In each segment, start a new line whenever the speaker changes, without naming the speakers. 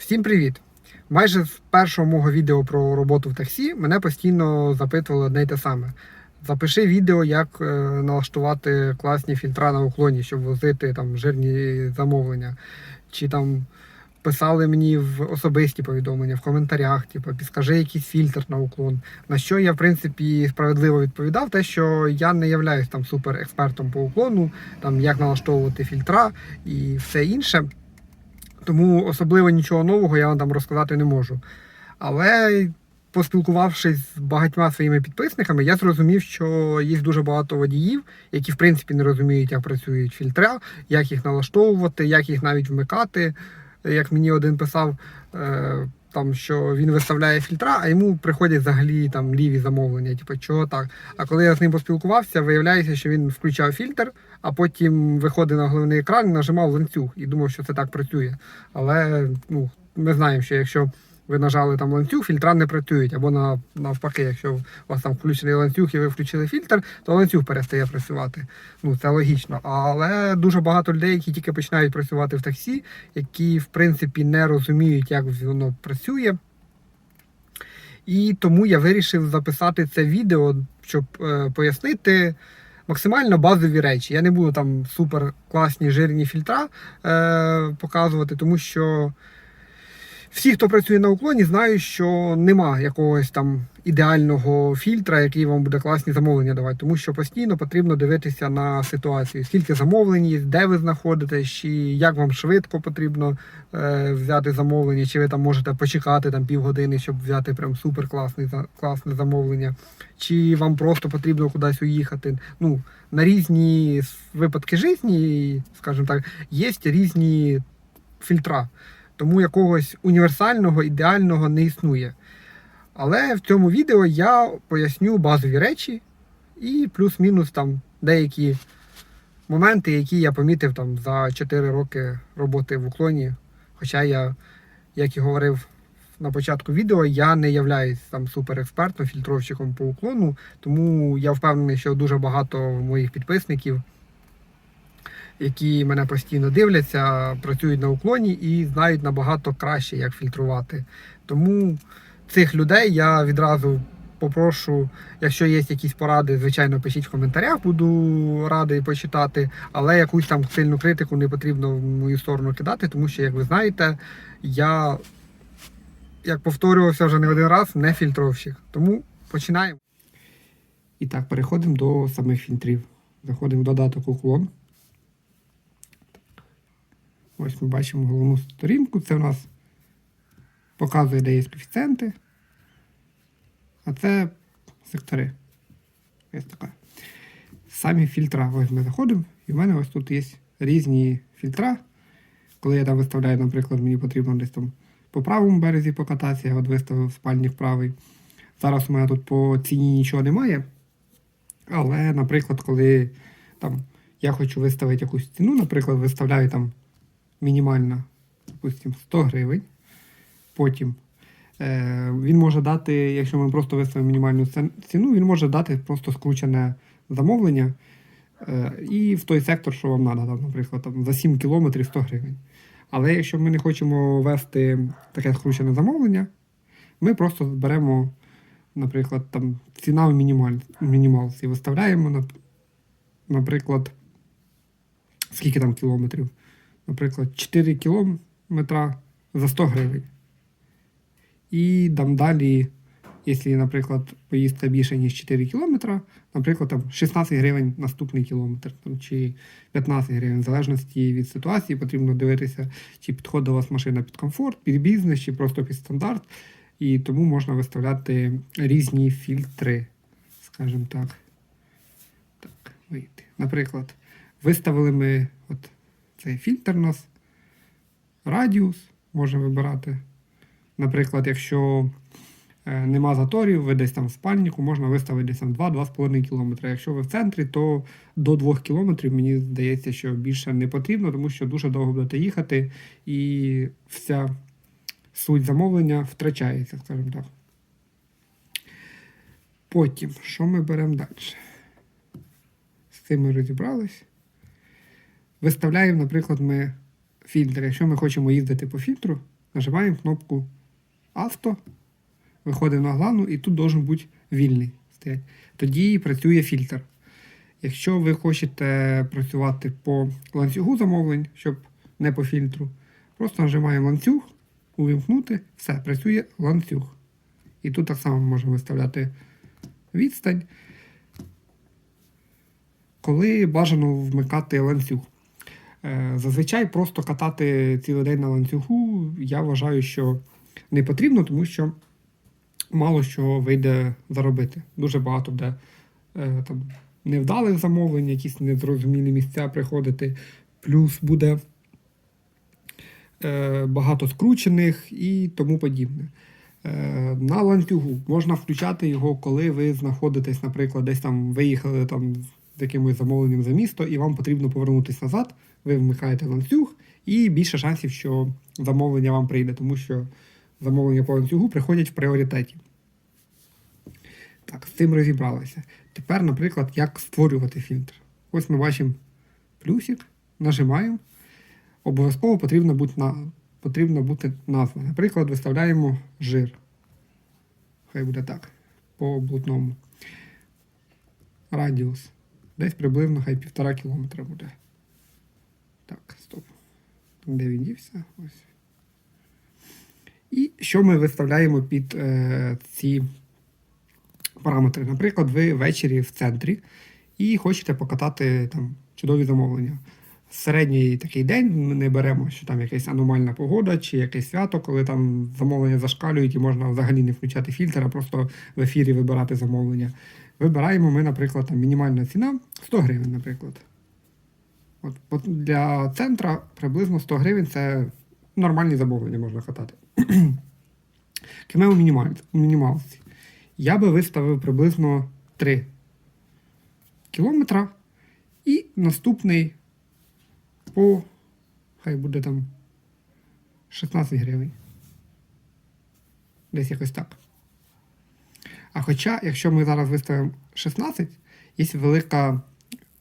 Всім привіт! Майже з першого мого відео про роботу в таксі мене постійно запитували одне й те саме. Запиши відео, як е, налаштувати класні фільтра на уклоні, щоб возити там жирні замовлення. Чи там писали мені в особисті повідомлення, в коментарях, типу, підскажи якийсь фільтр на уклон. На що я, в принципі, справедливо відповідав, те, що я не являюсь там суперекспертом по уклону, там як налаштовувати фільтра і все інше. Тому особливо нічого нового я вам там розказати не можу. Але поспілкувавшись з багатьма своїми підписниками, я зрозумів, що є дуже багато водіїв, які в принципі не розуміють, як працюють фільтри, як їх налаштовувати, як їх навіть вмикати. Як мені один писав, е, там, що він виставляє фільтра, а йому приходять взагалі там ліві замовлення. Типу, чого так? А коли я з ним поспілкувався, виявляється, що він включав фільтр, а потім виходив на головний екран нажимав ланцюг і думав, що це так працює. Але ну, ми знаємо, що якщо ви нажали там ланцюг, фільтра не працюють. Або навпаки, якщо у вас там включений ланцюг і ви включили фільтр, то ланцюг перестає працювати. Ну це логічно. Але дуже багато людей, які тільки починають працювати в таксі, які в принципі не розуміють, як воно працює. І тому я вирішив записати це відео, щоб е, пояснити максимально базові речі. Я не буду там супер класні жирні фільтра е, показувати, тому що всі, хто працює на уклоні, знають, що нема якогось там ідеального фільтра, який вам буде класні замовлення давати, тому що постійно потрібно дивитися на ситуацію, скільки замовлень є, де ви знаходитесь, чи як вам швидко потрібно е, взяти замовлення, чи ви там можете почекати там півгодини, щоб взяти прям супер класне замовлення, чи вам просто потрібно кудись уїхати. Ну, на різні випадки житті, скажімо так, є різні фільтра. Тому якогось універсального, ідеального не існує. Але в цьому відео я поясню базові речі і плюс-мінус там деякі моменти, які я помітив там за 4 роки роботи в уклоні. Хоча я, як і говорив на початку відео, я не являюсь там суперекспертом, фільтровщиком по уклону, тому я впевнений, що дуже багато моїх підписників які мене постійно дивляться, працюють на уклоні і знають набагато краще, як фільтрувати. Тому цих людей я відразу попрошу, якщо є якісь поради, звичайно, пишіть в коментарях, буду радий почитати. Але якусь там сильну критику не потрібно в мою сторону кидати, тому що, як ви знаєте, я, як повторювався вже не один раз, не фільтровщик. Тому починаємо. І так, переходимо до самих фільтрів. Заходимо в додаток уклон. Ось ми бачимо головну сторінку. Це у нас показує, де є коефіцієнти. А це сектори. Ось така. Самі фільтра. Ось ми заходимо, і в мене ось тут є різні фільтра. Коли я там виставляю, наприклад, мені потрібно десь там по правому березі покататися, я от виставив спальник правий. Зараз у мене тут по ціні нічого немає. Але, наприклад, коли там я хочу виставити якусь ціну, наприклад, виставляю там мінімальна, допустим, 100 гривень. Потім е, він може дати, якщо ми просто виставимо мінімальну ціну, він може дати просто скручене замовлення е, і в той сектор, що вам треба, наприклад, там, за 7 кілометрів 100 гривень. Але якщо ми не хочемо вести таке скручене замовлення, ми просто беремо, наприклад, там, ціна в мінімаль, мінімалці, виставляємо, наприклад, скільки там кілометрів наприклад, 4 кілометра за 100 гривень. І там далі, якщо, наприклад, поїздка більше, ніж 4 кілометра, наприклад, там 16 гривень наступний кілометр, там, чи 15 гривень, в залежності від ситуації, потрібно дивитися, чи підходить у вас машина під комфорт, під бізнес, чи просто під стандарт. І тому можна виставляти різні фільтри, скажімо так. Так, вийти. Наприклад, виставили ми от цей фільтр у нас. Радіус можна вибирати. Наприклад, якщо е, нема заторів, ви десь там в спальнику, можна виставити десь там 2-2,5 км. Якщо ви в центрі, то до 2 км мені здається, що більше не потрібно, тому що дуже довго будете їхати і вся суть замовлення втрачається, скажімо так. Потім, що ми беремо далі? З цим ми розібрались. Виставляємо, наприклад, ми фільтр. Якщо ми хочемо їздити по фільтру, нажимаємо кнопку авто, виходимо на главну і тут должен бути вільний. стоять. Тоді працює фільтр. Якщо ви хочете працювати по ланцюгу замовлень, щоб не по фільтру, просто нажимаємо ланцюг, увімкнути, все, працює ланцюг. І тут так само можемо виставляти відстань. Коли бажано вмикати ланцюг. Е, Зазвичай просто катати цілий день на ланцюгу, я вважаю, що не потрібно, тому що мало що вийде заробити. Дуже багато буде е, там, невдалих замовлень, якісь незрозумілі місця приходити, плюс буде е, багато скручених і тому подібне. На ланцюгу можна включати його, коли ви знаходитесь, наприклад, десь там виїхали там з якимось замовленням за місто, і вам потрібно повернутися назад. Ви вмикаєте ланцюг, і більше шансів, що замовлення вам прийде, тому що замовлення по ланцюгу приходять в пріоритеті. Так, з цим розібралися. Тепер, наприклад, як створювати фільтр. Ось ми бачимо плюсик, нажимаємо. Обов'язково потрібно бути, на, потрібно бути назва. Наприклад, виставляємо жир. Хай буде так. По блутному. Радіус. Десь приблизно хай півтора кілометра буде. Так, стоп. Де він дівся? Ось. І що ми виставляємо під е, ці параметри? Наприклад, ви ввечері в центрі і хочете покатати там чудові замовлення. Середній такий день ми не беремо, що там якась аномальна погода чи якесь свято, коли там замовлення зашкалюють і можна взагалі не включати фільтр, а просто в ефірі вибирати замовлення. Вибираємо ми, наприклад, там мінімальна ціна 100 гривень, наприклад. От, от для центра приблизно 100 гривень це нормальні замовлення можна катати. Кімео мінімаль, мінімалці. Я би виставив приблизно 3 кілометра. І наступний по. Хай буде там 16 гривень. Десь якось так. А хоча, якщо ми зараз виставимо 16, є велика е,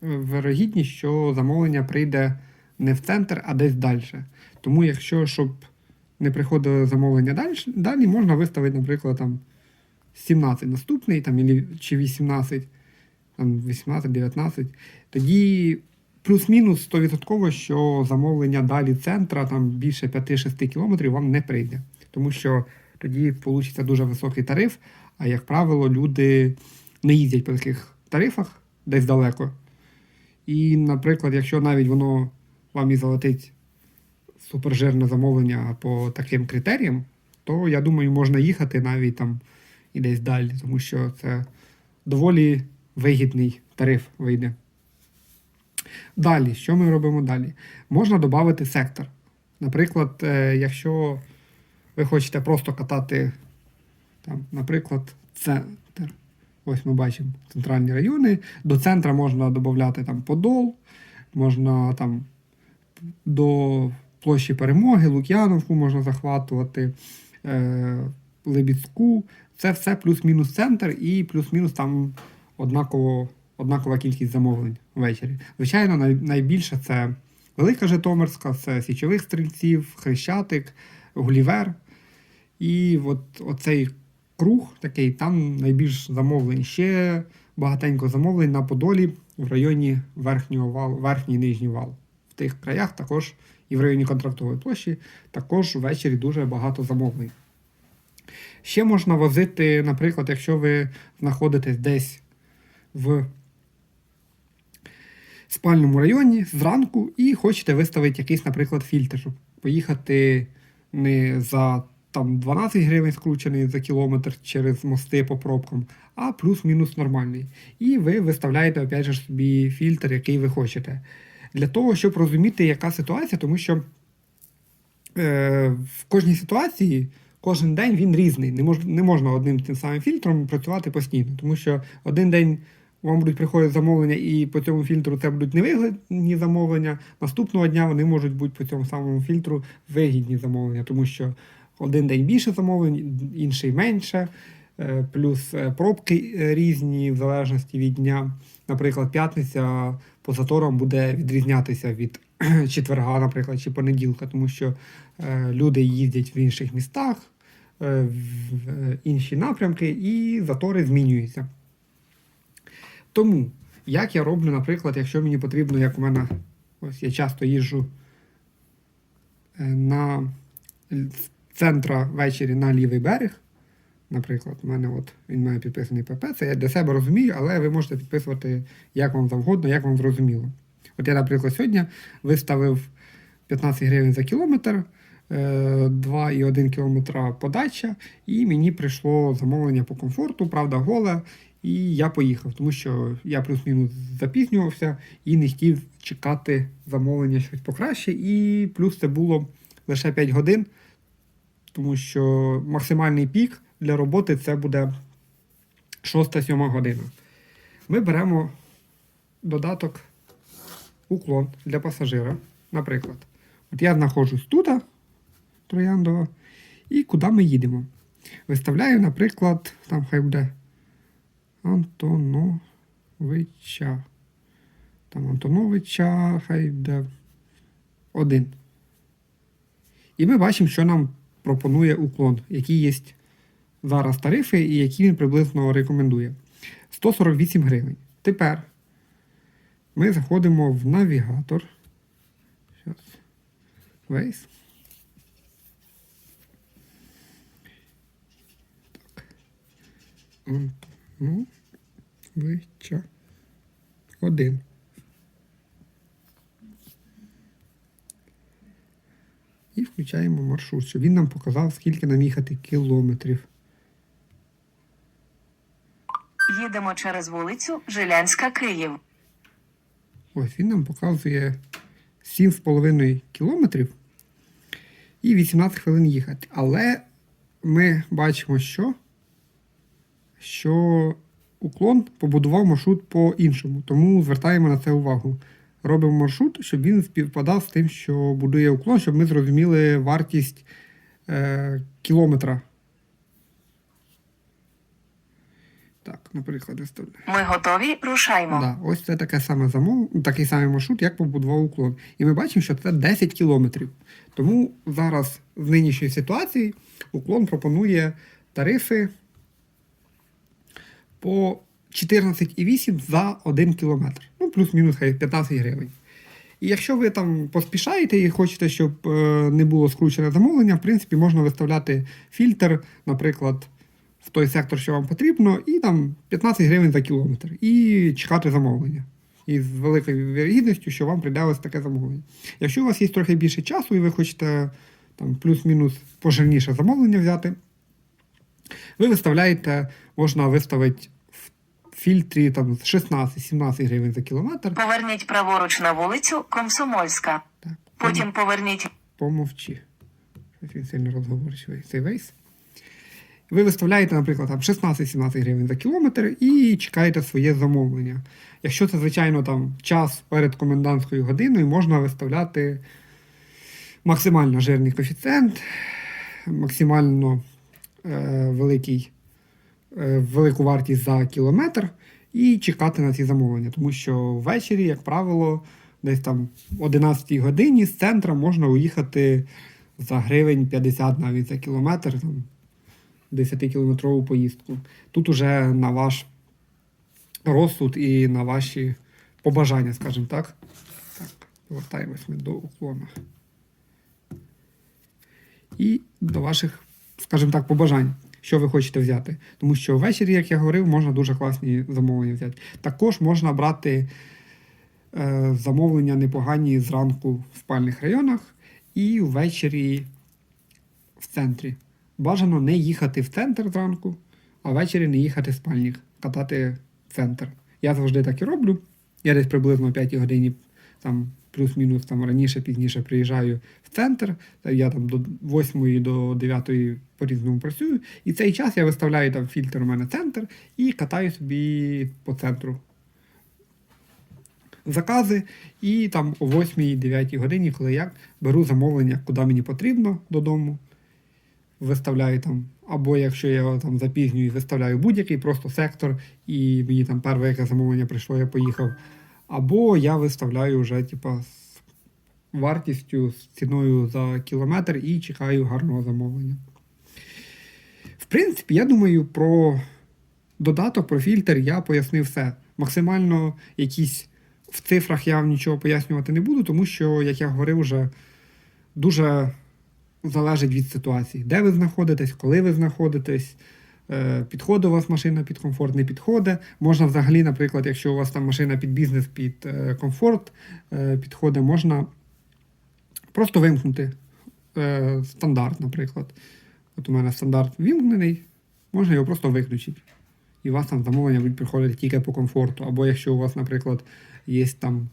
вирогідність, що замовлення прийде не в центр, а десь далі. Тому, якщо щоб не приходило замовлення далі, далі можна виставити, наприклад, там 17 наступний, там, чи 18, там 18-19. Тоді плюс-мінус 100%, що замовлення далі центра, там більше 5-6 кілометрів вам не прийде. Тому що тоді вийде дуже високий тариф, а як правило, люди не їздять по таких тарифах десь далеко. І, наприклад, якщо навіть воно вам і залетить супержирне замовлення по таким критеріям, то я думаю, можна їхати навіть там і десь далі, тому що це доволі вигідний тариф вийде. Далі, що ми робимо далі? Можна додати сектор. Наприклад, е, якщо ви хочете просто катати, там, наприклад, центр. Ось ми бачимо центральні райони. До центра можна додати там Подол, можна там до площі Перемоги, Лук'яновку можна захватувати, е, Лебідську. Це все плюс-мінус центр і плюс-мінус там однаково, однакова кількість замовлень ввечері. Звичайно, най, найбільше це Велика Житомирська, це Січових стрільців, Хрещатик, Гулівер. І от оцей круг такий, там найбільш замовлень. Ще багатенько замовлень на Подолі в районі верхнього валу, верхній нижній вал. В тих краях також і в районі контрактової площі також ввечері дуже багато замовлень. Ще можна возити, наприклад, якщо ви знаходитесь десь в спальному районі зранку і хочете виставити якийсь, наприклад, фільтр, поїхати не за там 12 гривень скручений за кілометр через мости по пробкам, а плюс-мінус нормальний. І ви виставляєте опять же собі фільтр, який ви хочете. Для того, щоб розуміти, яка ситуація, тому що е, в кожній ситуації кожен день він різний. Не, мож, не можна одним тим самим фільтром працювати постійно, тому що один день вам будуть приходити замовлення, і по цьому фільтру це будуть невигідні замовлення. Наступного дня вони можуть бути по цьому самому фільтру вигідні замовлення, тому що один день більше замовлень, інший менше. Е, Плюс е, пробки е, різні в залежності від дня. Наприклад, п'ятниця по заторам буде відрізнятися від четверга, наприклад, чи понеділка, тому що люди їздять в інших містах, в інші напрямки, і затори змінюються. Тому, як я роблю, наприклад, якщо мені потрібно, як у мене, ось я часто їжджу на центра ввечері на лівий берег. Наприклад, у мене от він має підписаний ПП, це я для себе розумію, але ви можете підписувати як вам завгодно, як вам зрозуміло. От я, наприклад, сьогодні виставив 15 гривень за кілометр, е, 2,1 кілометра подача, і мені прийшло замовлення по комфорту, правда, голе, і я поїхав, тому що я плюс-мінус запізнювався і не хотів чекати замовлення щось покраще. І плюс це було лише 5 годин, тому що максимальний пік для роботи це буде 6-7 година. Ми беремо додаток уклон для пасажира. Наприклад, от я знаходжусь тут, Трояндова, і куди ми їдемо. Виставляю, наприклад, там хай буде Антоновича. Там Антоновича, хай буде один. І ми бачимо, що нам пропонує уклон, які є зараз тарифи і які він приблизно рекомендує. 148 гривень. Тепер ми заходимо в навігатор. Так. Ну, вича. Один. Включаємо маршрут, щоб він нам показав, скільки нам їхати кілометрів.
Їдемо через вулицю Жилянська, Київ.
Ось він нам показує 7,5 кілометрів і 18 хвилин їхати. Але ми бачимо, що, що уклон побудував маршрут по-іншому. Тому звертаємо на це увагу. Робимо маршрут, щоб він співпадав з тим, що будує уклон, щоб ми зрозуміли вартість е, кілометра. Так, наприклад.
Ми готові, рушаймо.
Да, ось це таке саме замов... такий самий маршрут, як побудував уклон. І ми бачимо, що це 10 кілометрів. Тому зараз в нинішній ситуації уклон пропонує тарифи по 14,8 за 1 кілометр. Ну, плюс-мінус 15 гривень. І якщо ви там поспішаєте і хочете, щоб е, не було скручене замовлення, в принципі, можна виставляти фільтр, наприклад, в той сектор, що вам потрібно, і там 15 гривень за кілометр, і чекати замовлення. І з великою вірогідністю, що вам прийде ось таке замовлення. Якщо у вас є трохи більше часу, і ви хочете там плюс-мінус пожирніше замовлення взяти, ви виставляєте, можна виставити фільтрі там 16-17 гривень за кілометр.
Поверніть праворуч на вулицю Комсомольська.
Так,
Потім поверніть
помовчи. Щось він сильно розговорчивий цей вейс. Ви виставляєте, наприклад, там 16-17 гривень за кілометр і чекаєте своє замовлення. Якщо це, звичайно, там час перед комендантською годиною, можна виставляти максимально жирний коефіцієнт, максимально е, великий, велику вартість за кілометр і чекати на ці замовлення. Тому що ввечері, як правило, десь там в 11 годині з центра можна уїхати за гривень 50 навіть за кілометр. Там, 10-кілометрову поїздку. Тут уже на ваш розсуд і на ваші побажання, скажімо так. Так, повертаємось ми до уклона. І до ваших, скажімо так, побажань, що ви хочете взяти. Тому що ввечері, як я говорив, можна дуже класні замовлення взяти. Також можна брати е, замовлення непогані зранку в спальних районах і ввечері в центрі. Бажано не їхати в центр зранку, а ввечері не їхати в спальник, катати в центр. Я завжди так і роблю. Я десь приблизно о 5 годині, там плюс-мінус там раніше, пізніше приїжджаю в центр. Я там до 8 до 9 по-різному працюю. І цей час я виставляю там фільтр у мене центр і катаю собі по центру закази. І там о 8-9 годині, коли я беру замовлення, куди мені потрібно додому виставляю там, або якщо я там запізнюю, виставляю будь-який просто сектор, і мені там перше яке замовлення прийшло, я поїхав. Або я виставляю вже, типа, з вартістю з ціною за кілометр і чекаю гарного замовлення. В принципі, я думаю, про додаток, про фільтр я пояснив все. Максимально якісь в цифрах я вам нічого пояснювати не буду, тому що, як я говорив, вже дуже залежить від ситуації, де ви знаходитесь, коли ви знаходитесь. Е, Підходить у вас машина під комфорт, не підходить. Можна взагалі, наприклад, якщо у вас там машина під бізнес, під е, комфорт е, підходить, можна просто вимкнути стандарт, наприклад. От у мене стандарт вімкнений, можна його просто виключити. І у вас там замовлення будуть приходити тільки по комфорту. Або якщо у вас, наприклад, є там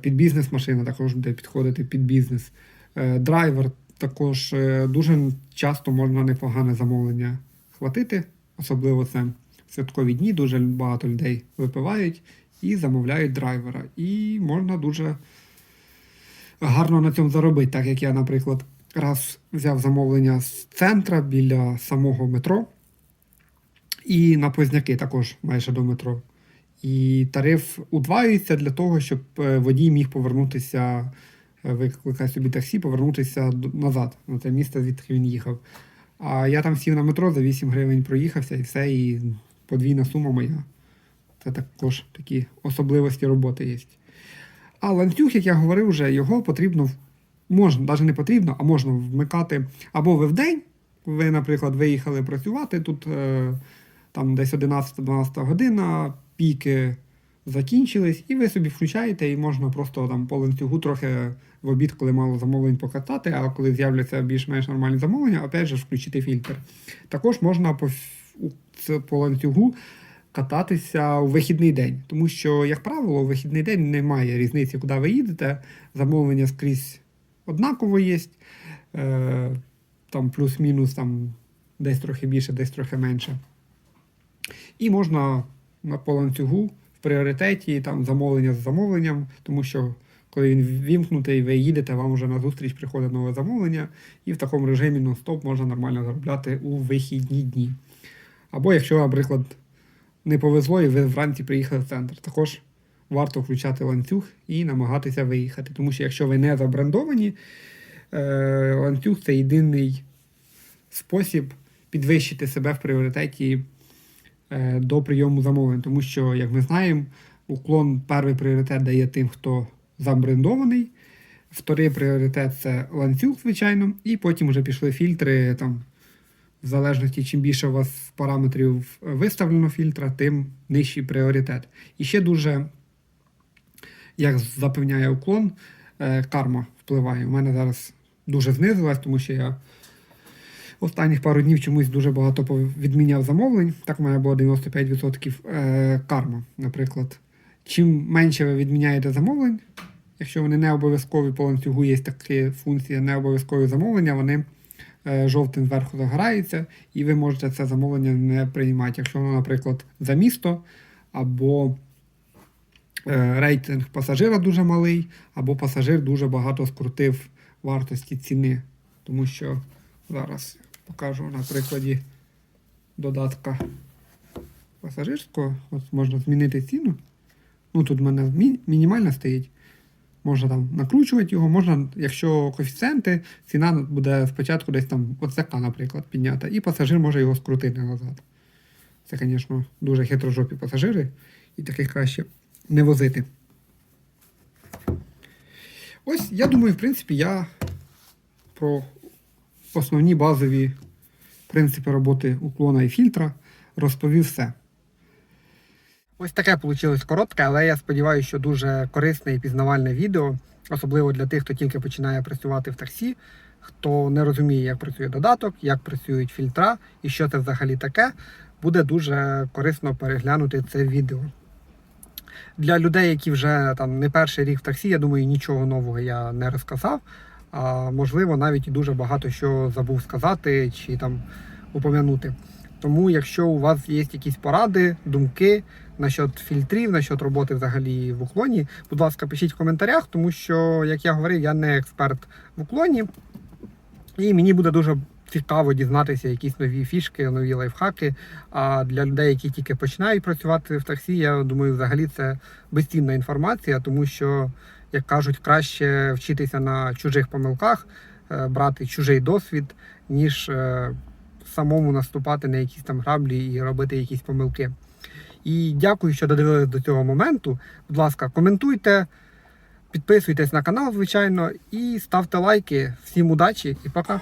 під бізнес машина, також буде підходити під бізнес. Драйвер також дуже часто можна непогане замовлення хватити, особливо це в святкові дні. Дуже багато людей випивають і замовляють драйвера. І можна дуже гарно на цьому заробити, так як я, наприклад, раз взяв замовлення з центра біля самого метро. І на Позняки також майже до метро. І тариф удваюється для того, щоб е, водій міг повернутися, е, викликати собі таксі, повернутися назад, на те місце, звідки він їхав. А я там сів на метро, за 8 гривень проїхався і все, і подвійна сума моя. Це також такі особливості роботи є. А ланцюг, як я говорив, вже його потрібно, можна, навіть не потрібно, а можна вмикати або ви вдень, ви, наприклад, виїхали працювати тут е, там десь 11-12 година, піки закінчились, і ви собі включаєте, і можна просто там по ланцюгу трохи в обід, коли мало замовлень покатати, а коли з'являться більш-менш нормальні замовлення, опять же включити фільтр. Також можна по, по ланцюгу кататися у вихідний день, тому що, як правило, у вихідний день немає різниці, куди ви їдете. Замовлення скрізь однаково є. Е, там плюс-мінус там десь трохи більше, десь трохи менше. І можна на по ланцюгу пріоритеті там замовлення з замовленням, тому що коли він вімкнутий, ви їдете, вам вже на зустріч приходить нове замовлення, і в такому режимі нон-стоп можна нормально заробляти у вихідні дні. Або якщо, наприклад, не повезло і ви вранці приїхали в центр, також варто включати ланцюг і намагатися виїхати. Тому що якщо ви не забрендовані, е, ланцюг це єдиний спосіб підвищити себе в пріоритеті до прийому замовлень. Тому що, як ми знаємо, уклон перший пріоритет дає тим, хто забрендований. Вторий пріоритет це ланцюг, звичайно, і потім вже пішли фільтри. Там, в залежності, чим більше у вас параметрів виставлено фільтра, тим нижчий пріоритет. І ще дуже, як запевняє уклон, е, карма впливає. У мене зараз дуже знизилась, тому що я останніх пару днів чомусь дуже багато відміняв замовлень. Так у мене було 95% е, карма, наприклад. Чим менше ви відміняєте замовлень, якщо вони не обов'язкові по ланцюгу, є така функція не обов'язкові замовлення, вони е, жовтим зверху загораються, і ви можете це замовлення не приймати. Якщо воно, наприклад, за місто, або е, рейтинг пасажира дуже малий, або пасажир дуже багато скрутив вартості ціни. Тому що зараз покажу на прикладі додатка пасажирського. От можна змінити ціну. Ну, тут в мене мі- мінімальна стоїть. Можна там накручувати його, можна, якщо коефіцієнти, ціна буде спочатку десь там от наприклад, піднята, і пасажир може його скрутити назад. Це, звісно, дуже хитрожопі пасажири, і таких краще не возити. Ось, я думаю, в принципі, я про основні базові принципи роботи уклона і фільтра розповів все. Ось таке вийшло коротке, але я сподіваюся, що дуже корисне і пізнавальне відео, особливо для тих, хто тільки починає працювати в таксі, хто не розуміє, як працює додаток, як працюють фільтра і що це взагалі таке, буде дуже корисно переглянути це відео. Для людей, які вже там не перший рік в таксі, я думаю, нічого нового я не розказав. А можливо, навіть і дуже багато що забув сказати чи там упомянути. Тому, якщо у вас є якісь поради, думки насчет фільтрів, насчет роботи взагалі в уклоні, будь ласка, пишіть в коментарях, тому що, як я говорив, я не експерт в уклоні, і мені буде дуже цікаво дізнатися якісь нові фішки, нові лайфхаки. А для людей, які тільки починають працювати в таксі, я думаю, взагалі це безцінна інформація, тому що, як кажуть, краще вчитися на чужих помилках, е, брати чужий досвід, ніж е, самому наступати на якісь там граблі і робити якісь помилки. І дякую, що додивились до цього моменту. Будь ласка, коментуйте, підписуйтесь на канал, звичайно, і ставте лайки. Всім удачі і пока!